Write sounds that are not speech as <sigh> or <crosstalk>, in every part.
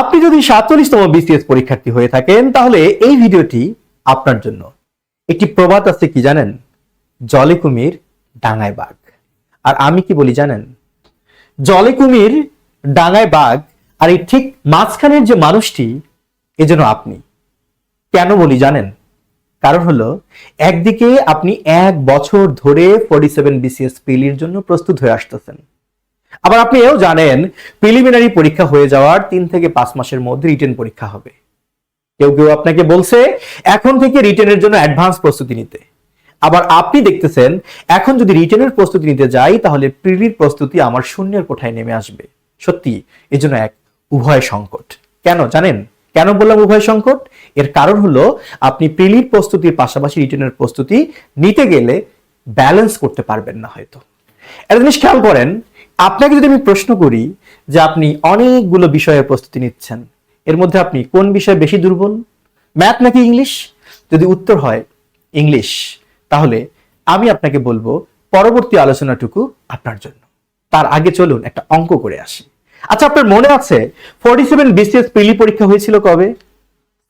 আপনি যদি সাতচল্লিশতম বিসিএস পরীক্ষার্থী হয়ে থাকেন, তাহলে এই ভিডিওটি আপনার জন্য। একটি প্রবাদ আছে কি জানেন? জলে কুমির ডাঙায় বাঘ। আর আমি কি বলি জানেন? জলে কুমির ডাঙায় বাঘ, আর এই ঠিক মাঝখানের যে মানুষটি, এ যেন আপনি। কেন বলি জানেন? কারণ হলো, একদিকে আপনি এক বছর ধরে ফোর্টি সেভেন বিসিএস পিলির জন্য প্রস্তুত হয়ে আসতেছেন। আবার আপনি এও জানেন প্রিলিমিনারি পরীক্ষা হয়ে যাওয়ার তিন থেকে পাঁচ মাসের মধ্যে রিটেন পরীক্ষা হবে। কেউ কেউ আপনাকে বলছে, এখন থেকে রিটেনের জন্য অ্যাডভান্স প্রস্তুতি নিতে। আবার আপনি দেখতেছেন, এখন যদি রিটেনের প্রস্তুতি নিতে যাই, তাহলে প্রিলির প্রস্তুতি আমার শূন্যের কোঠায় নেমে আসবে। সত্যি এই জন্য এক উভয় সংকট। কেন, জানেন? কেন বললাম উভয় সংকট? এর কারণ হলো, আপনি প্রিলির প্রস্তুতির পাশাপাশি রিটেনের প্রস্তুতি নিতে গেলে ব্যালেন্স করতে পারবেন না হয়তো। একটা জিনিস খেয়াল করেন আপনাকে যদি আমি প্রশ্ন করি যে আপনি অনেকগুলো বিষয়ের প্রস্তুতি নিচ্ছেন, এর মধ্যে আপনি কোন বিষয়ে বেশি দুর্বল? ম্যাথ নাকি ইংলিশ? যদি উত্তর হয় ইংলিশ, তাহলে আমি আপনাকে বলব পরবর্তী আলোচনাটুকু আপনার জন্য। তার আগে চলুন একটা অঙ্ক করে আসি। আচ্ছা আপনার মনে আছে ফোর্টি সেভেন বিসিএস প্রিলি পরীক্ষা হয়েছিল কবে?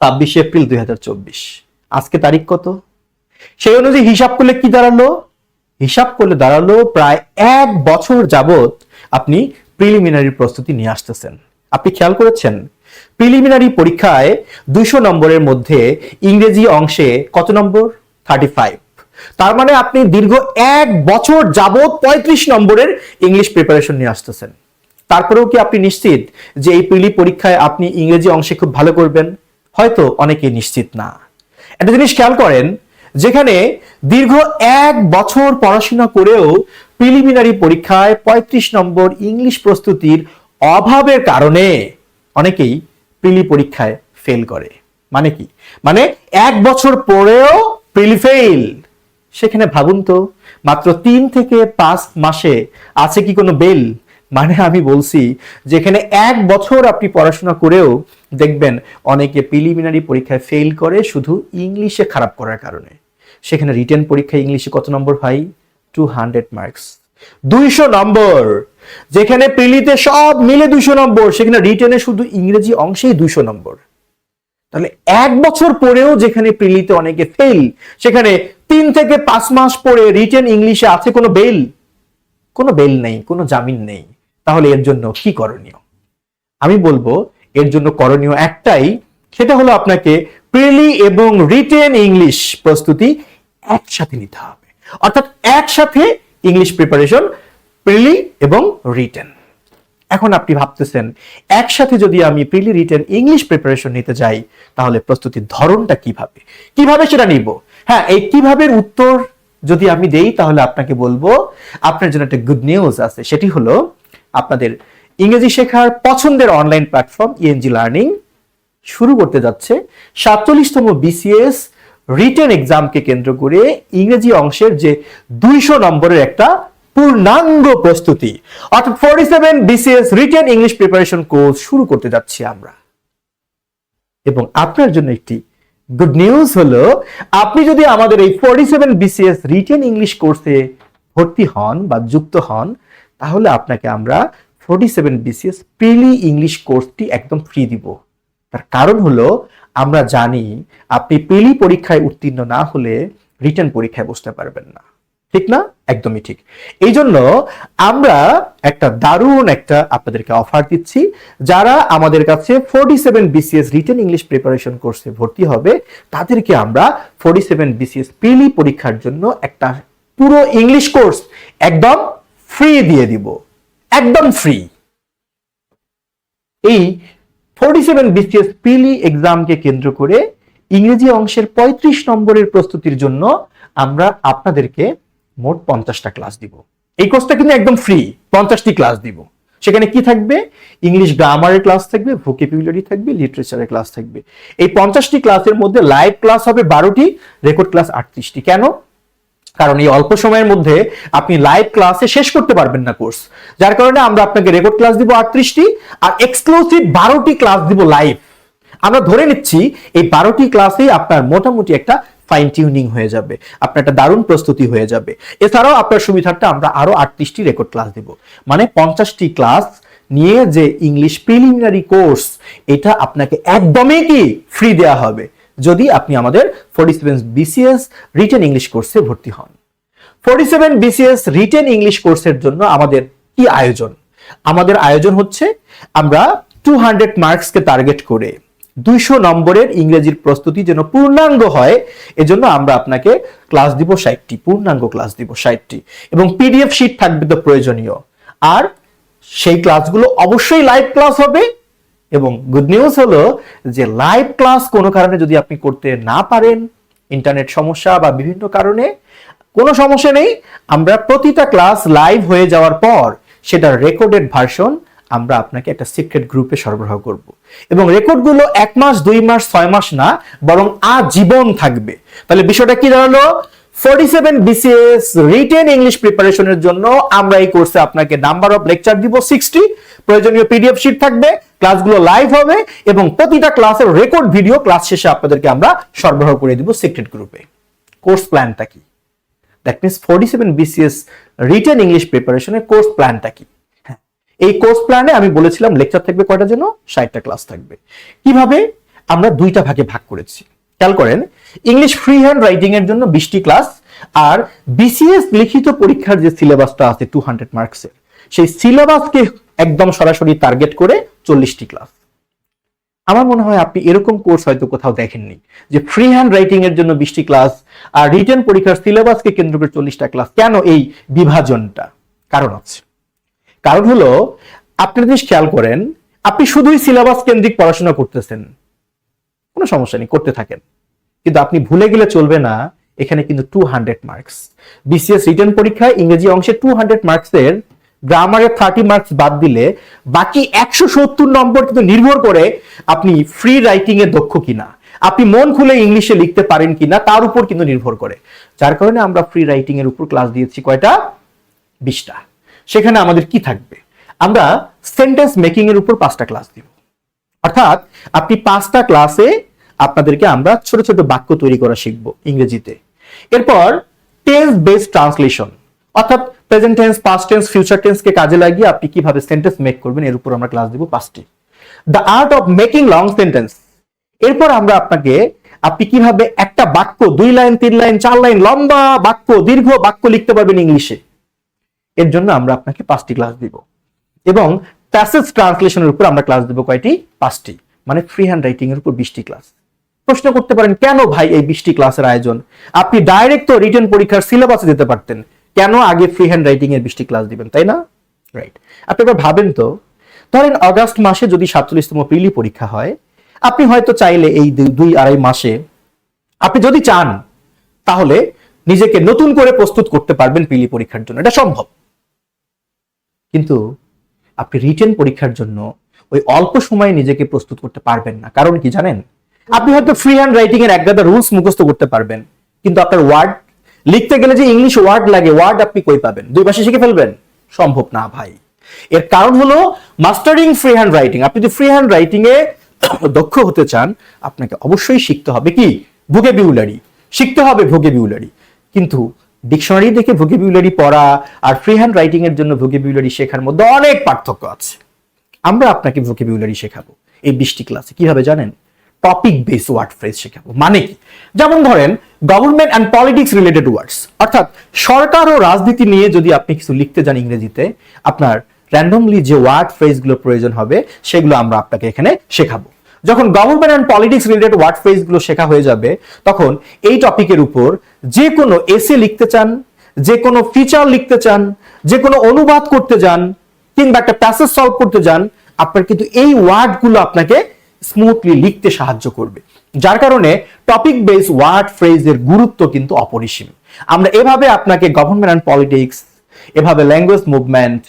ছাব্বিশে এপ্রিল দুই হাজার চব্বিশ। আজকে তারিখ কত? সেই অনুযায়ী হিসাব করলে কি দাঁড়াল? হিসাব করলে দাঁড়াল প্রায় এক বছর যাবত আপনি প্রিলিমিনারি প্রস্তুতি নিয়ে আসতেছেন। আপনি খেয়াল করেছেন? প্রিলিমিনারি পরীক্ষায় দুইশো নম্বরের মধ্যে ইংরেজি অংশে কত নম্বর? থার্টি ফাইভ তার মানে আপনি দীর্ঘ এক বছর যাবত পঁয়ত্রিশ নম্বরের ইংলিশ প্রিপারেশন নিয়ে আসতেছেন। তারপরেও কি আপনি নিশ্চিত যে এই প্রিলি পরীক্ষায় আপনি ইংরেজি অংশে খুব ভালো করবেন? হয়তো অনেকে নিশ্চিত না। একটা জিনিস খেয়াল করেন, যেখানে দীর্ঘ এক বছর পড়াশোনা করেও প্রিলিমিনারি পরীক্ষায় ৩৫ নম্বর ইংলিশ প্রস্তুতির অভাবের কারণে অনেকেই প্রিলি পরীক্ষায় ফেল করে। মানে কি? মানে এক বছর পরেও প্রিলি ফেল সেখানে ভাবুন তো, মাত্র তিন থেকে পাঁচ মাসে আছে কি কোনো বেল? মানে আমি বলছি, যেখানে এক বছর আপনি পড়াশোনা করেও দেখবেন অনেকে প্রিলিমিনারি পরীক্ষায় ফেল করে শুধু ইংলিশে খারাপ করার কারণে। সেখানে রিটেন পরীক্ষায় ইংলিশে কত নম্বর ভাই টু হান্ড্রেড মার্কস দুইশো নম্বর। যেখানে প্রিলিতে সব মিলে দুইশো নম্বর, সেখানে রিটেনে শুধু ইংরেজি অংশেই দুইশো নম্বর। তাহলে এক বছর পরেও যেখানে প্রিলিতে অনেকে ফেল সেখানে তিন থেকে পাঁচ মাস পরে রিটেন ইংলিশে আছে কোনো বেল কোনো বেল নেই, কোনো জামিন নেই। তাহলে এর জন্য কি করণীয়? আমি বলব, এর জন্য করণীয় একটাই, সেটা হলো আপনাকে প্রিলি এবং রিটেন ইংলিশ প্রস্তুতি একসাথে নিতে হবে। অর্থাৎ একসাথে ইংলিশ প্রিপারেশন প্রিলি এবং রিটেন এখন আপনি ভাবতেছেন, একসাথে যদি আমি প্রিলি রিটেন ইংলিশ প্রিপারেশন নিতে যাই, তাহলে প্রস্তুতির ধরনটা কীভাবে? কীভাবে সেটা নিব? হ্যাঁ এই কীভাবে উত্তর যদি আমি দেই, তাহলে আপনাকে বলব, আপনার জন্য একটা গুড নিউজ আছে। সেটি হলো, আপনাদের ইংরেজি শেখার পছন্দের অনলাইন প্ল্যাটফর্ম ইএনজি লার্নিং শুরু করতে যাচ্ছে। সাতচল্লিশতম বিসিএস রিটেন এক্সামকে কেন্দ্র করে ইংরেজি অংশের যে দুইশো নম্বরের একটা পূর্ণাঙ্গ প্রস্তুতি। অর্থাৎ forty seven BCS written English preparation course শুরু করতে যাচ্ছি আমরা। এবং আপনার জন্য একটি গুড নিউজ হলো, আপনি যদি আমাদের এই forty seven BCS written English কোর্সে ভর্তি হন বা যুক্ত হন, তাহলে আপনাকে আমরা forty seven BCS preli English কোর্সটি একদম ফ্রি দিব। তার কারণ হলো আমরা জানি আপনি প্রিলি পরীক্ষায় উত্তীর্ণ না হলে রিটার্ন পরীক্ষায় বসতে পারবেন না। ঠিক না? একদমই ঠিক। এই জন্য আমরা একটা দারুণ একটা আপনাদেরকে অফার দিচ্ছি, যারা আমাদের কাছে forty seven BCS written English preparation কোর্সে ভর্তি হবে, তাদেরকে আমরা ফোর্টি সেভেন বিসিএস প্রিলি পরীক্ষার জন্য একটা পুরো ইংলিশ কোর্স একদম ফ্রি দিয়ে দিব। একদম ফ্রি এই ফোর্টি সেভেন বিসিএস প্রিলি এক্সামকে কেন্দ্র করে ইংরেজি অংশের পঁয়ত্রিশ নম্বরের প্রস্তুতির জন্য আমরা আপনাদেরকে মোট পঞ্চাশটা ক্লাস দিব। এই কোর্সটা কিন্তু একদম ফ্রি পঞ্চাশটি ক্লাস দিব। সেখানে কি থাকবে? ইংলিশ গ্রামারের ক্লাস থাকবে ভোকেবুলারি থাকবে লিটারেচারের ক্লাস থাকবে। এই পঞ্চাশটি ক্লাসের মধ্যে লাইভ ক্লাস হবে বারোটি রেকর্ড ক্লাস আটত্রিশটি। কেন? কারণ এই অল্প সময়ের মধ্যে আপনি লাইভ ক্লাসে শেষ করতে পারবেন না কোর্স যার কারণে আমরা আপনাকে রেকর্ড ক্লাস দিব আটত্রিশটি আর এক্সক্লুসিভ বারোটি ক্লাস দিব লাইভ আমরা ধরে নিচ্ছি এই বারোটি ক্লাসেই আপনার মোটামুটি একটা ফাইন টিউনিং হয়ে যাবে। আপনার একটা দারুণ প্রস্তুতি হয়ে যাবে। এছাড়াও আপনার সুবিধার্থে আমরা আরও আটত্রিশটি রেকর্ড ক্লাস দিব। মানে পঞ্চাশটি ক্লাস নিয়ে যে ইংলিশ প্রিলিমিনারি কোর্স এটা আপনাকে একদমই কি ফ্রি দেওয়া হবে। যদি আপনি আমাদের forty seven BCS written English কোর্সে ভর্তি হন। Forty seven BCS written English কোর্সের জন্য আমাদের কি আয়োজন? আমাদের আয়োজন হচ্ছে আমরা টু হান্ড্রেড মার্কসকে টার্গেট করে দুইশো নম্বরের ইংরেজির প্রস্তুতি যেন পূর্ণাঙ্গ হয়, এজন্য আমরা আপনাকে ক্লাস দিব ষাটটি, পূর্ণাঙ্গ ক্লাস দিব ষাটটি। এবং পিডিএফ শিট থাকবে তো প্রয়োজনীয়। আর সেই ক্লাসগুলো অবশ্যই লাইভ ক্লাস হবে এবং গুড নিউজ হলো যে লাইভ ক্লাস কোনো কারণে যদি আপনি করতে না পারেন ইন্টারনেট সমস্যা বা বিভিন্ন কারণে, কোনো সমস্যা নেই, আমরা প্রতিটা ক্লাস লাইভ হয়ে যাওয়ার পর সেটার রেকর্ডেড ভার্সন আমরা আপনাকে একটা সিক্রেট গ্রুপে সরবরাহ করব। এবং রেকর্ডগুলো এক মাস, দুই মাস, ছয় মাস না, বরং আজীবন থাকবে। তাহলে বিষয়টা কি দাঁড়াল? Forty seven BCS written English প্রিপারেশনের জন্য আমরা এই কোর্সে আপনাকে নাম্বার অফ লেকচার দিব সিক্সটি প্রয়োজনীয় পিডিএফ শিট থাকবে ক্লাসগুলো লাইভ হবে এবং প্রতিটা ক্লাসের রেকর্ড ভিডিও ক্লাস শেষে আপনাদেরকে আমরা সরবরাহ করে দিব সিক্রেট গ্রুপে কোর্স প্ল্যানটা কি? That means forty seven BCS written English প্রিপারেশনের কোর্স প্ল্যানটা কি? হ্যাঁ এই কোর্স প্ল্যানে আমি বলেছিলাম লেকচার থাকবে কয়টা জন্য ষাটটা ক্লাস থাকবে। কীভাবে? আমরা দুইটা ভাগে ভাগ করেছি। খেয়াল করেন ইংলিশ ফ্রি হ্যান্ড রাইটিং এর জন্য বিশটি ক্লাস আর বিসিএস লিখিত পরীক্ষার যে সিলেবাসটা আছে টু হান্ড্রেড মার্কসের সেই সিলেবাসকে একদম সরাসরি টার্গেট করে চল্লিশটি ক্লাস আমার মনে হয় আপনি এরকম কোর্স হয়তো কোথাও দেখেননি, যে ফ্রি হ্যান্ড রাইটিং এর জন্য বিশটি ক্লাস আর রিটার্ন পরীক্ষার সিলেবাসকে কেন্দ্র করে চল্লিশটা ক্লাস কেন এই বিভাজনটা? কারণ আছে। কারণ হলো, আপনি জিনিস খেয়াল করেন, আপনি শুধুই সিলেবাস কেন্দ্রিক পড়াশোনা করতেছেন। কোনো সমস্যা নেই, করতে থাকেন। কিন্তু আপনি ভুলে গেলে চলবে না, এখানে কিন্তু two hundred marks BCS written পরীক্ষায় ইংরেজি অংশে টু হান্ড্রেড মার্কসের গ্রামারের থার্টি মার্কস বাদ দিলে বাকি একশো সত্তর নম্বর কিন্তু নির্ভর করে আপনি ফ্রি রাইটিং এ দক্ষ কিনা, আপনি মন খুলে ইংলিশে লিখতে পারেন কিনা, তার উপর কিন্তু নির্ভর করে। যার কারণে আমরা ফ্রি রাইটিং এর উপর ক্লাস দিয়েছি কয়টা? বিশটা। সেখানে আমাদের কি থাকবে? আমরা সেন্টেন্স মেকিং এর উপর পাঁচটা ক্লাস দিব। অর্থাৎ আপনি পাঁচটা ক্লাসে আপনাদেরকে আমরা ছোট ছোট বাক্য তৈরি করা শিখব ইংরেজিতে। এরপর টেন্স বেসড ট্রান্সলেশন অর্থাৎ present tense past tense future tense কে কাজে লাগিয়ে আপনি কীভাবে সেন্টেন্স মেক করবেন, এর উপর আমরা ক্লাস দিব পাঁচটি the art of making long sentence এরপর আমরা আপনাকে, আপনি কীভাবে একটা বাক্য, দুই লাইন, তিন লাইন, চার লাইন, লম্বা বাক্য, দীর্ঘ বাক্য লিখতে পারবেন ইংলিশে, এর জন্য আমরা আপনাকে পাঁচটি ক্লাস দিব। এবং প্যাসেজ ট্রান্সলেশনের উপর আমরা ক্লাস দেবো কয়টি? পাঁচটি মানে ফ্রি হ্যান্ড রাইটিং এর উপর বিশটি ক্লাস প্রশ্ন করতে পারেন, কেন ভাই এই বিশটি ক্লাসের আয়োজন? আপনি ডাইরেক্ট তো রিটার্ন পরীক্ষার সিলেবাসে যেতে পারতেন। কেন আগে ফ্রি হ্যান্ড রাইটিং এর বিশটি ক্লাস দিবেন, তাই না? রাইট আপনি এবার ভাবেন তো, ধরেন অগাস্ট মাসে যদি সাতচল্লিশতম প্রিলি পরীক্ষা হয়, আপনি হয়তো চাইলে এই দুই আড়াই মাসে, আপনি যদি চান, তাহলে নিজেকে নতুন করে প্রস্তুত করতে পারবেন প্রিলি পরীক্ষার জন্য। এটা সম্ভব। কিন্তু আপনি রিটেন পরীক্ষার জন্য ওই অল্প সময়ে নিজেকে প্রস্তুত করতে পারবেন না। কারণ কি জানেন? আপনি হয়তো ফ্রি হ্যান্ড রাইটিং এর একগাদা রুলস মুখস্থ করতে পারবেন, কিন্তু আপনার ওয়ার্ড লিখতে গেলে যে ইংলিশ ওয়ার্ড লাগে ওয়ার্ড আপনি কই পাবেন? দুই ভাষা শিখে ফেলবেন? সম্ভব না ভাই। এর কারণ হলো মাস্টারিং ফ্রি হ্যান্ড রাইটিং আপনি যদি ফ্রি হ্যান্ড রাইটিং এ দক্ষ হতে চান, আপনাকে অবশ্যই শিখতে হবে কি? ভোকেবিউলারি শিখতে হবে ভোকেবিউলারি কিন্তু ডিকশনারি দেখে ভোকেবিউলারি পড়া আর ফ্রি হ্যান্ড রাইটিং এর জন্য ভোকেবিউলারি শেখার মধ্যে অনেক পার্থক্য আছে। আমরা আপনাকে ভোকেবিউলারি শেখাবো। এই বিশটি ক্লাসে কীভাবে জানেন? টপিক বেস ওয়ার্ড ফ্রেজ শেখাবো। মানে কি? যেমন ধরেন government and politics related words অর্থাৎ, সরকার ও রাজনীতি নিয়ে যদি আপনি কিছু লিখতে যান ইংরেজিতে, আপনার র্যান্ডমলি যে ওয়ার্ড ফ্রেজগুলো প্রয়োজন হবে, সেগুলো আমরা আপনাকে এখানে শেখাবো। যখন government and politics related word ফ্রেজগুলো শেখা হয়ে যাবে, তখন এই টপিকের উপর যে কোনো এসে লিখতে চান, যে কোনো ফিচার লিখতে চান, যে কোনো অনুবাদ করতে যান, কিংবা একটা প্যাসেজ সলভ করতে যান, আপনার কিন্তু এই ওয়ার্ডগুলো আপনাকে স্মুথলি লিখতে সাহায্য করবে। যার কারণে টপিক বেস ওয়ার্ড ফ্রেজের গুরুত্ব কিন্তু অপরিসীম। আমরা এভাবে আপনাকে গভর্নমেন্ট অ্যান্ড পলিটিক্স এভাবে ল্যাঙ্গুয়েজ মুভমেন্ট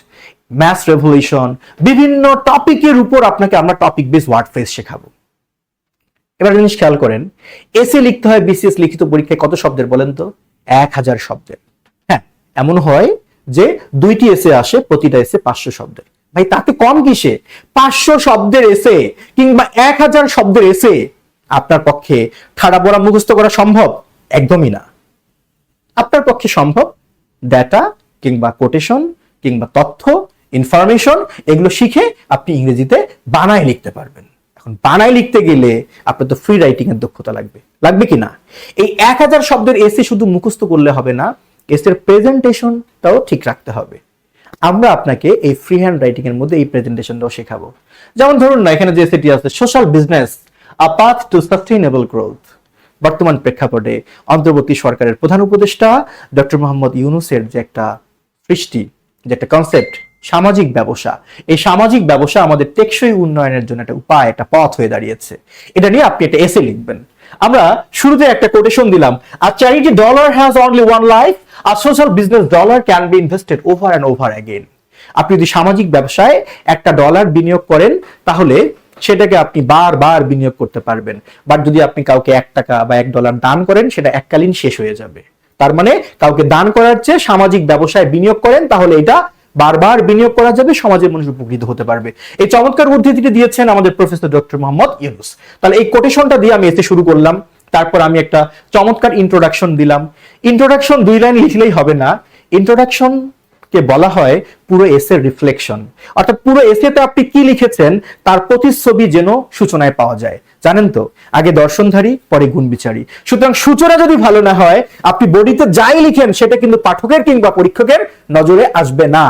ম্যাথ রেভলিউশন বিভিন্ন টপিকের উপর আপনাকে আমরা টপিক বেস ওয়ার্ড ফ্রেজ শেখাবো। এবার জিনিস খেয়াল করেন এসে লিখতে হয় বিসিএস লিখিত পরীক্ষায় কত শব্দের বলেন তো? এক হাজার শব্দের। হ্যাঁ এমন হয় যে দুইটি এসে আসে, প্রতিটা এসে পাঁচশো শব্দের। ভাই, তাতে কম কিসে? পাঁচশো শব্দের এসে কিংবা এক হাজার শব্দের এসে আপনার পক্ষে খারাপ বড়া মুখস্থ করা সম্ভব? একদমই না। আপনার পক্ষে সম্ভব ডেটা কিংবা কোটেশন কিংবা তথ্য ইনফরমেশন এগুলো শিখে আপনি ইংরেজিতে বানায় লিখতে পারবেন। এখন বানায় লিখতে গেলে আপনার তো ফ্রি রাইটিং এর দক্ষতা লাগবে। লাগবে কি না? এই এক হাজার শব্দের এসে শুধু মুখস্থ করলে হবে না এসের প্রেজেন্টেশনটাও ঠিক রাখতে হবে। আমরা আপনাকে এই ফ্রি হ্যান্ড রাইটিং এর মধ্যে এই প্রেজেন্টেশনটাও শেখাবো। যেমন ধরুন না, এখানে যে সেটি আছে social business a path to sustainable growth বর্তমান প্রেক্ষাপটে অন্তর্বর্তী সরকারের প্রধান উপদেষ্টা ডক্টর মোহাম্মদ ইউনুসের যে একটা সৃষ্টি, যে একটা কনসেপ্ট সামাজিক ব্যবসা, এই সামাজিক ব্যবসা আমাদের টেকসই উন্নয়নের জন্য একটা উপায়, একটা পথ হয়ে দাঁড়িয়েছে। এটা নিয়ে আপনি একটা এসে লিখবেন। আমরা শুরুতে একটা কোটেশন দিলাম আর charity dollar has only one life R social business dollar can be invested over and over again আপনি যদি সামাজিক ব্যবসায় একটা ডলার বিনিয়োগ করেন, তাহলে সেটাকে আপনি বারবার বিনিয়োগ করতে পারবেন। বাট যদি আপনি কাউকে এক টাকা বা এক ডলার দান করেন, সেটা এককালীন শেষ হয়ে যাবে। তার মানে কাউকে দান করার চেয়ে সামাজিক ব্যবসায় বিনিয়োগ করেন, তাহলে এটা বারবার বিনিয়োগ করা যাবে সমাজের মানুষ উপকৃত হতে পারবে। এই চমৎকার উদ্ধৃতিটি দিয়েছেন আমাদের প্রফেসর ডক্টর মোহাম্মদ ইউনুস। তাহলে এই কোটেশনটা দিয়ে আমি এতে শুরু করলাম, তারপর আমি একটা চমৎকার ইন্ট্রোডাকশন দিলাম। ইন্ট্রোডাকশন দুই লাইন লিখলেই হবে না। ইন্ট্রোডাকশন কে বলা হয় পুরো এসের রিফ্লেকশন অর্থাৎ পুরো এসেতে আপনি কি লিখেছেন, তার প্রতিচ্ছবি যেন সূচনায় পাওয়া যায়। জানেন তো, আগে দর্শনধারী, পরে গুণ বিচারী। সুতরাং সূচনা যদি ভালো না হয়, আপনি বডিতে যাই লিখেন, সেটা কিন্তু পাঠকের কিংবা পরীক্ষকের নজরে আসবে না।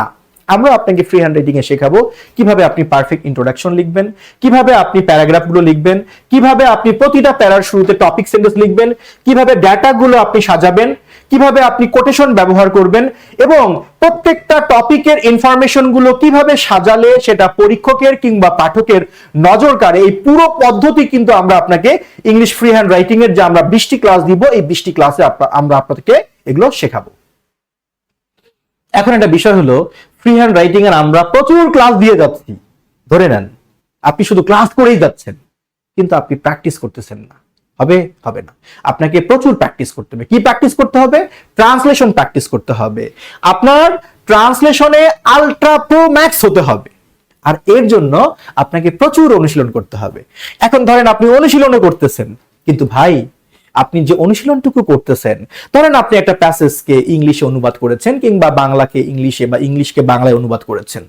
আমরা আপনাকে ফ্রি হ্যান্ড রাইটিং এ শেখাবো কীভাবে আপনি পারফেক্ট ইন্ট্রোডাকশন লিখবেন, কীভাবে আপনি প্যারাগ্রাফগুলো লিখবেন, কীভাবে আপনি প্রতিটা প্যারার শুরুতে টপিক সেন্টেন্স লিখবেন, কীভাবে ডেটাগুলো আপনি সাজাবেন, কীভাবে আপনি কোটেশন ব্যবহার করবেন এবং প্রত্যেকটা টপিকের ইনফরমেশনগুলো কীভাবে সাজালে সেটা পরীক্ষকের কিংবা পাঠকের নজর কাড়ে, এই পুরো পদ্ধতি কিন্তু আমরা আপনাকে ইংলিশ ফ্রি হ্যান্ড রাইটিং এর যে আমরা বৃষ্টি ক্লাস দিব, এই বৃষ্টি ক্লাসে আমরা আপনাদেরকে এগুলো শেখাবো। এখন একটা বিষয় হলো ফ্রি হ্যান্ড রাইটিং এর আমরা প্রচুর ক্লাস দিয়ে যাচ্ছি। ধরে নেন, আপনি শুধু ক্লাস করেই যাচ্ছেন, কিন্তু আপনি প্র্যাকটিস করতেছেন না। হবে? হবে না। আপনাকে প্রচুর প্র্যাকটিস করতে হবে। কি প্র্যাকটিস করতে হবে? ট্রান্সলেশন প্র্যাকটিস করতে হবে। আপনার ট্রান্সলেশনে আলট্রা প্রো ম্যাক্স হতে হবে। আর এর জন্য আপনাকে প্রচুর অনুশীলন করতে হবে। এখন ধরেন আপনি অনুশীলনও করতেছেন, কিন্তু ভাই আপনি যে অনুশীলনটুকু করতেছেন, ধরেন আপনি একটা প্যাসেজকে ইংলিশে অনুবাদ করেছেন কিংবা বাংলাকে ইংলিশে বা ইংলিশকে বাংলায় অনুবাদ করেছেন।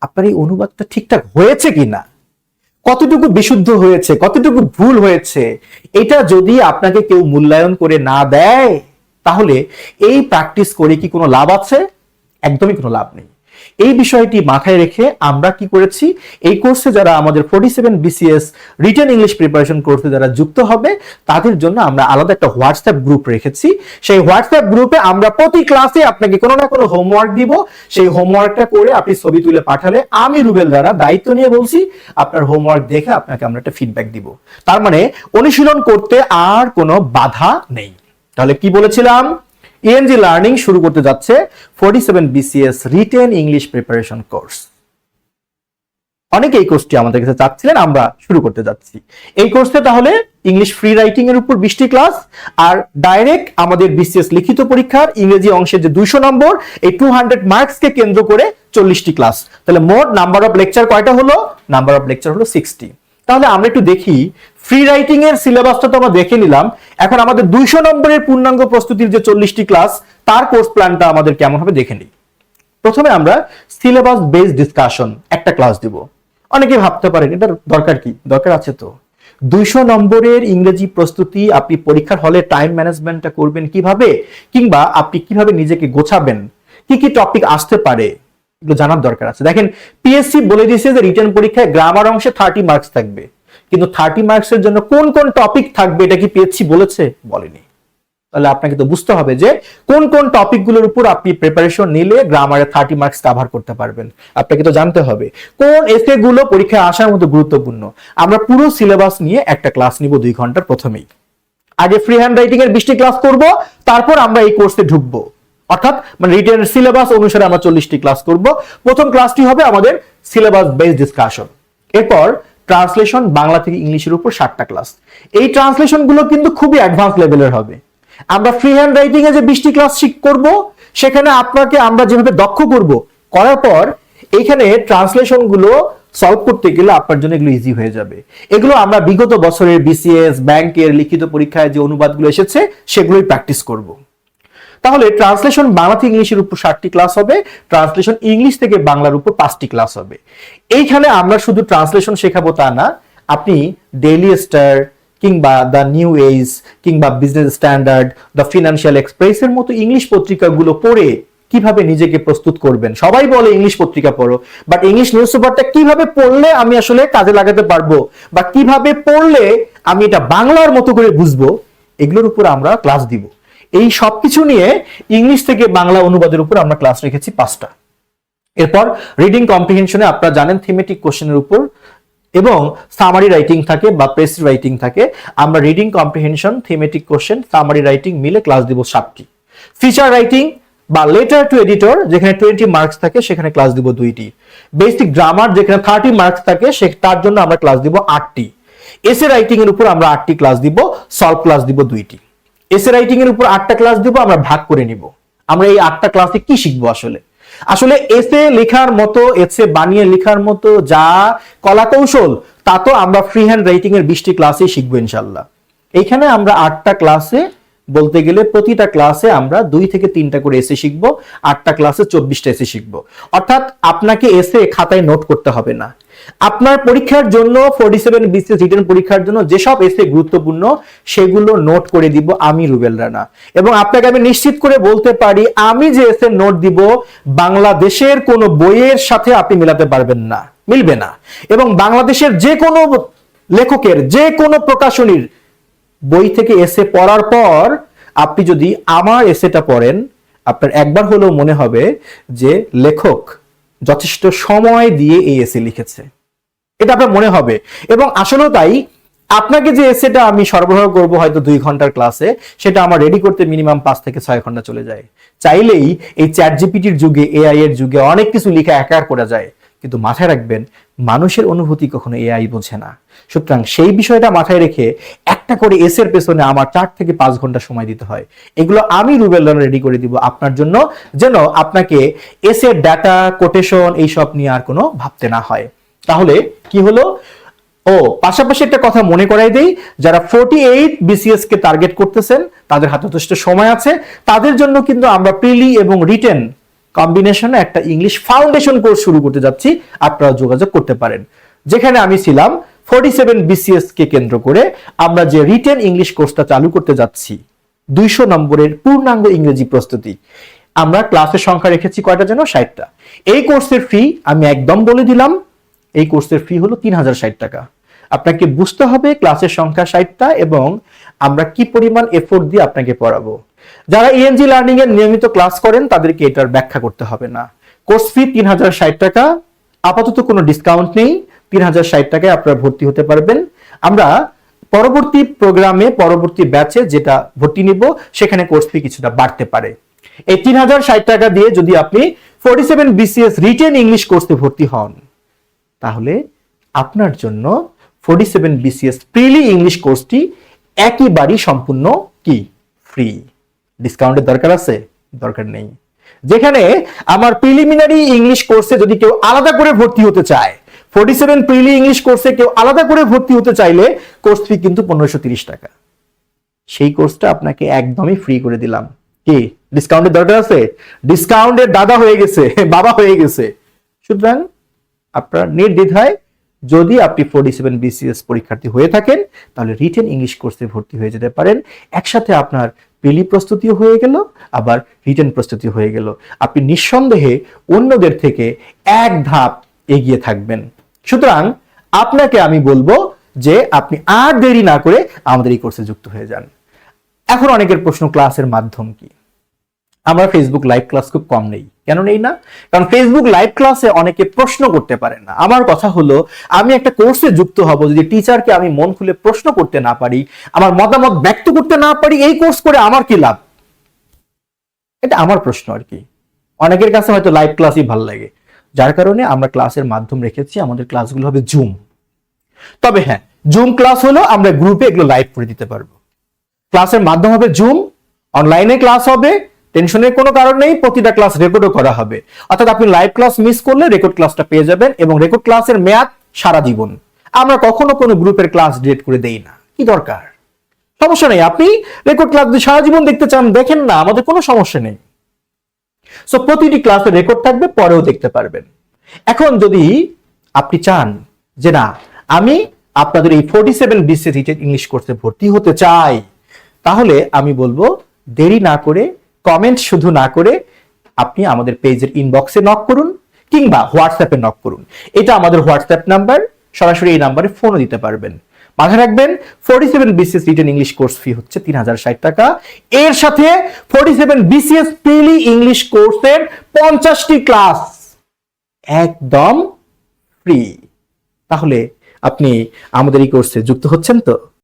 আপনার এই অনুবাদটা ঠিকঠাক হয়েছে কিনা? কতটুকু বিশুদ্ধ হয়েছে? কতটুকু ভুল হয়েছে? এটা যদি আপনাকে কেউ মূল্যায়ন করে না দেয়, তাহলে এই প্র্যাকটিস করে কি কোনো লাভ আছে? একদমই কোনো লাভ নেই। এই বিষয়টি মাথায় রেখে আমরা কি করেছি? এই কোর্সে যারা আমাদের forty seven BCS written English preparation কোর্সে যারা যুক্ত হবে, তাদের জন্য আমরা আলাদা একটা হোয়াটসঅ্যাপ গ্রুপ রেখেছি। সেই হোয়াটসঅ্যাপ গ্রুপে আমরা প্রতি ক্লাসে আপনাকে কোনো না কোনো হোমওয়ার্ক দিব। সেই হোমওয়ার্কটা করে আপনি ছবি তুলে পাঠালে আমি রুবেল দ্বারা দায়িত্ব নিয়ে বলছি, আপনার হোমওয়ার্ক দেখে আপনাকে আমরা একটা ফিডব্যাক দিব। তার মানে অনুশীলন করতে আর কোনো বাধা নেই। তাহলে কি বলেছিলাম? ইএনজি লার্নিং শুরু করতে যাচ্ছে forty seven BCS written English preparation course অনেকে এই কোর্সটি আমাদের কাছে চাচ্ছিলেন, আমরা শুরু করতে যাচ্ছি। এই কোর্সে তাহলে ইংলিশ ফ্রি রাইটিং এর উপর বিশটি ক্লাস আর ডাইরেক্ট আমাদের বিসিএস লিখিত পরীক্ষার ইংরেজি অংশের যে দুইশো নম্বর, এই টু হান্ড্রেড মার্কস কে কেন্দ্র করে চল্লিশটি ক্লাস তাহলে মোট নাম্বার অফ লেকচার কয়টা হলো? নাম্বার অফ লেকচার হলো সিক্সটি তাহলে আমরা একটু দেখি। ফ্রি রাইটিং এর সিলেবাসটা তো আমরা দেখে নিলাম। এখন আমাদের দুইশো নম্বরের পূর্ণাঙ্গ প্রস্তুতির যে চল্লিশটি ক্লাস তার কোর্স প্ল্যানটা আমাদের কেমন হবে দেখে নিই। প্রথমে আমরা সিলেবাস বেসড ডিসকাশন একটা ক্লাস দিব। অনেকে ভাবতে পারেন, এটার দরকার কি? দরকার আছে তো। দুইশো নম্বরের ইংরেজি প্রস্তুতি আপনি পরীক্ষার হলে টাইম ম্যানেজমেন্টটা করবেন কীভাবে? কিংবা আপনি কীভাবে নিজেকে গোছাবেন? কি কি টপিক আসতে পারে? এগুলো জানার দরকার আছে। দেখেন পিএসসি বলে দিয়েছে যে রিটার্ন পরীক্ষায় গ্রামার অংশে থার্টি মার্কস থাকবে। কিন্তু থার্টি মার্কসের জন্য কোন কোন টপিক থাকবে এটা কি পিএসসি বলেছে? বলেনি। তাহলে আপনাকে তো বুঝতে হবে যে কোন কোন টপিকগুলোর উপর আপনি প্রিপারেশন নিলে গ্রামারে থার্টি মার্কস কাভার করতে পারবেন। আপনাকে তো জানতে হবে, কোন এসে গুলো পরীক্ষায় আসার মতো গুরুত্বপূর্ণ? আমরা পুরো সিলেবাস নিয়ে একটা ক্লাস নিব দুই ঘণ্টার প্রথমেই। আগে ফ্রি হ্যান্ড রাইটিং এর বিশটি ক্লাস করব, তারপর আমরা এই কোর্সে ঢুকবো। অর্থাৎ মানে রিটেন সিলেবাস অনুসারে আমরা চল্লিশটি ক্লাস করব। প্রথম ক্লাসটি হবে আমাদের সিলেবাস বেস ডিসকাশন এরপর ট্রান্সলেশন বাংলা থেকে ইংলিশের উপর ষাটটা ক্লাস এই ট্রান্সলেশনগুলো কিন্তু খুবই অ্যাডভান্স লেভেলের হবে। আমরা ফ্রি হ্যান্ড রাইটিং এ যে বিশটি ক্লাস শিখ, করব, সেখানে আপনাকে আমরা যেভাবে দক্ষ করব, করার পর এখানে ট্রান্সলেশনগুলো সলভ করতে গেলে আপনার জন্য এগুলো ইজি হয়ে যাবে। এগুলো আমরা বিগত বছরের বিসিএস ব্যাংকের লিখিত পরীক্ষায় যে অনুবাদগুলো এসেছে, সেগুলোই প্র্যাকটিস করব। তাহলে ট্রান্সলেশন বাংলা থেকে ইংলিশের উপর ষাটটি ক্লাস হবে, ট্রান্সলেশন ইংলিশ থেকে বাংলার উপর পাঁচটি ক্লাস হবে। এইখানে আমরা শুধু ট্রান্সলেশন শেখাবো তা না, আপনি ডেইলি স্টার কিংবা দ্য নিউ এজ কিংবা বিজনেস স্ট্যান্ডার্ড দ্য ফিনান্সিয়াল এক্সপ্রেসের মতো ইংলিশ পত্রিকাগুলো পড়ে কীভাবে নিজেকে প্রস্তুত করবেন? সবাই বলে ইংলিশ পত্রিকা পড়ো বাট ইংলিশ নিউজ পেপারটা কীভাবে পড়লে আমি আসলে কাজে লাগাতে পারব? বা কীভাবে পড়লে আমি এটা বাংলার মতো করে বুঝব? এগুলোর উপর আমরা ক্লাস দিব। এই সবকিছু নিয়ে ইংলিশ থেকে বাংলা অনুবাদের উপর আমরা ক্লাস রেখেছি পাঁচটা। এরপর রিডিং কম্প্রিহেনশনে আপনারা জানেন থিমেটিক কোশ্চেনের উপর এবং সামারি রাইটিং থাকে বা প্রেস রাইটিং থাকে। আমরা reading comprehension thematic question summary writing মিলে ক্লাস দিব সাতটি। ফিচার রাইটিং বা লেটার টু এডিটর যেখানে টোয়েন্টি মার্কস থাকে সেখানে ক্লাস দিব দুইটি। বেসিক গ্রামার যেখানে থার্টি মার্কস থাকে সে তার জন্য আমরা ক্লাস দিব আটটি। এসে রাইটিং এর উপর আমরা আটটি ক্লাস দিব সলভ ক্লাস দিব দুইটি। এসে রাইটিং এর উপর আটটা ক্লাস দিব, আমরা ভাগ করে নিব। আমরা এই আটটা ক্লাসে কি শিখব আসলে? আসলে এসে লেখার মতো এসে বানিয়ে লেখার মতো যা কলা কৌশল, তা তো আমরা ফ্রি হ্যান্ড রাইটিং এর বিশটি ক্লাসে শিখব ইনশাল্লাহ এইখানে আমরা আটটা ক্লাসে বলতে গেলে প্রতিটা ক্লাসে আমরা দুই থেকে তিনটা করে এসে শিখব, আটটা ক্লাসে চব্বিশটা এসে শিখব। অর্থাৎ আপনাকে এসে খাতায় নোট করতে হবে না। আপনার পরীক্ষার জন্য ফোর্টি সেভেন বিসিএস রিটার্ন পরীক্ষার জন্য যেসব এসে গুরুত্বপূর্ণ, সেগুলো নোট করে দিব আমি রুবেল রানা। এবং আপনাকে আমি নিশ্চিত করে বলতে পারি, আমি যে এসে নোট দিব, বাংলাদেশের কোনো বইয়ের সাথে আপনি মেলাতে পারবেন না, মিলবে না। এবং বাংলাদেশের যে কোনো লেখকের, যে কোনো প্রকাশনীর বই থেকে এসে পড়ার পর, আপনি যদি আমার এসেটা পড়েন, আপনার একবার হলেও মনে হবে যে লেখক যথেষ্ট সময় দিয়ে এই এসে লিখেছে। এটা আপনার মনে হবে। এবং আসলেও তাই, আপনাকে যে এসেটা আমি সরবরাহ করব হয়তো দুই ঘণ্টার ক্লাসে সেটা আমার রেডি করতে মিনিমাম পাঁচ থেকে ছয় ঘণ্টা চলে যায়। চাইলেই এই চ্যাট জিপিটির যুগে এআই এর যুগে অনেক কিছু লিখা একার করা যায়। কিন্তু মাথায় রাখবেন, মানুষের অনুভূতি কখনো এআই বোঝে না। সুতরাং সেই বিষয়টা মাথায় রেখে একটা করে এসের পেছনে আমার চার থেকে পাঁচ ঘণ্টা সময় দিতে হয়। এগুলো আমি রুবেল রেডি করে দিব আপনার জন্য, যেন আপনাকে এসের ডাটা কোটেশন এইসব নিয়ে আর কোনো ভাবতে না হয়। তাহলে কি হলো? ও, পাশাপাশি একটা কথা মনে করাই দেই, যারা ফোর্টি এইট বিসিএস কে টার্গেট করতেছেন, তাদের হাতে যথেষ্ট সময় আছে। তাদের জন্য কিন্তু আমরা প্রিলি এবং রিটেন কম্বিনেশনে একটা ইংলিশ ফাউন্ডেশন কোর্স শুরু করতে যাচ্ছি। আপনারা যোগাযোগ করতে পারেন। যেখানে আমি ছিলাম ফোর্টি সেভেন বিসিএস কে কেন্দ্র করে আমরা যে রিটেন ইংলিশ কোর্সটা চালু করতে যাচ্ছি, দুইশো নম্বরের পূর্ণাঙ্গ ইংরেজি প্রস্তুতি, আমরা ক্লাসের সংখ্যা রেখেছি কয়টা যেন? ষাটটা। এই কোর্সের ফি আমি একদম বলে দিলাম, এই কোর্সের ফি হলো তিন হাজার ষাট টাকা। আপনাকে বুঝতে হবে ক্লাসের সংখ্যা ষাটটা এবং আমরা কি পরিমাণ এফোর্ট দিয়ে আপনাকে পড়াবো। যারা ইএনজি লার্নিং এর নিয়মিত ক্লাস করেন, তাদেরকে এটার ব্যাখ্যা করতে হবে না। কোর্স ফি তিন হাজার ষাট টাকা, আপাতত কোনো ডিসকাউন্ট নেই। তিন হাজার ষাট টাকায় আপনারা ভর্তি হতে পারবেন। আমরা পরবর্তী প্রোগ্রামে, পরবর্তী ব্যাচে যেটা ভর্তি নিব, সেখানে কোর্স ফি কিছুটা বাড়তে পারে। এই তিন হাজার ষাট টাকা দিয়ে যদি আপনি forty seven BCS written English কোর্সে ভর্তি হন, তাহলে আপনার জন্য forty seven BCS preli English কোর্সটি একইবারই সম্পূর্ণ কি? ফ্রি ডিসকাউন্টের দরকার আছে? দরকার নেই। যেখানে আমার প্রিলিমিনারি ইংলিশ কোর্সে যদি কেউ আলাদা করে ভর্তি হতে চায় ফোর্টি সেভেন প্রিলি ইংলিশ কোর্সে কেউ আলাদা করে ভর্তি হতে চাইলে কোর্স ফি কিন্তু পনেরোশো তিরিশ টাকা। সেই কোর্সটা আপনাকে একদমই ফ্রি করে দিলাম। কি? ডিসকাউন্টের দরকার আছে? ডিসকাউন্টের দাদা হয়ে গেছে, <laughs> বাবা হয়ে গেছে। সুতরাং আপনার নির্দ্বিধায় যদি আপনি ফোর্টি সেভেন বিসিএস পরীক্ষার্থী হয়ে থাকেন, তাহলে রিটেন ইংলিশ কোর্সে ভর্তি হয়ে যেতে পারেন। একসাথে আপনার প্রিলি প্রস্তুতিও হয়ে গেল, আবার রিটেন প্রস্তুতি হয়ে গেল। আপনি নিঃসন্দেহে অন্যদের থেকে এক ধাপ এগিয়ে থাকবেন। সুতরাং আপনাকে আমি বলব যে আপনি আর দেরি না করে আমাদের এই কোর্সে যুক্ত হয়ে যান। এখন অনেকের প্রশ্ন ক্লাসের মাধ্যম কি? আমরা ফেসবুক লাইভ ক্লাস খুব কম নেই। কেন নেই না? কারণ ফেসবুক লাইভ ক্লাসে অনেকে প্রশ্ন করতে পারে না। আমার কথা হলো, আমি একটা কোর্সে যুক্ত হব যদি টিচারকে আমি মন খুলে প্রশ্ন করতে না পারি, আমার মতামত ব্যক্ত করতে না পারি, এই কোর্স করে আমার কি লাভ? এটা আমার প্রশ্ন আর কি। অনেকের কাছে হয়তো লাইভ ক্লাসই ভালো লাগে। যার কারণে আমরা ক্লাসের মাধ্যম রেখেছি, আমাদের ক্লাসগুলো হবে জুম তবে হ্যাঁ জুম ক্লাস হলো আমরা গ্রুপে এগুলো লাইভ করে দিতে পারব। ক্লাসের মাধ্যম হবে জুম অনলাইনে ক্লাস হবে, টেনশনের কোনো কারণ নেই, প্রতিটা ক্লাস রেকর্ডও করা হবে। অর্থাৎ আপনি লাইভ ক্লাস মিস করলে রেকর্ড ক্লাসটা পেয়ে যাবেন এবং রেকর্ড ক্লাসের মেয়াদ সারা জীবন। আমরা কখনো কোনো গ্রুপের ক্লাস ডিলেট করে দেই না। কি দরকার? সমস্যা নেই। আপনি রেকর্ড ক্লাস সারা জীবন দেখতে চান, দেখেন না, আমাদের কোনো সমস্যা নেই। সো প্রতিটি ক্লাসের রেকর্ড থাকবে, পরেও দেখতে পারবেন। এখন যদি আপনি চান যে না, আমি আপনাদের এই ফোর্টি সেভেন বিসিএস ইংলিশ কোর্সে ভর্তি হতে চাই, তাহলে আমি বলব, দেরি না করে কমেন্ট শুধু না করে, আপনি আমাদের পেজের ইনবক্সে নক করুন, কিংবা হোয়াটসঅ্যাপে নক করুন। এটা আমাদের হোয়াটসঅ্যাপ নাম্বার সরাসরি এই নাম্বারে ফোনও দিতে পারবেন। মাথায় রাখবেন forty seven BCS written English course fee হচ্ছে তিন হাজার ষাট টাকা। এর সাথে forty seven BCS preli English কোর্সের পঞ্চাশটি ক্লাস একদম ফ্রি তাহলে আপনি আমাদের এই কোর্সে যুক্ত হচ্ছেন তো?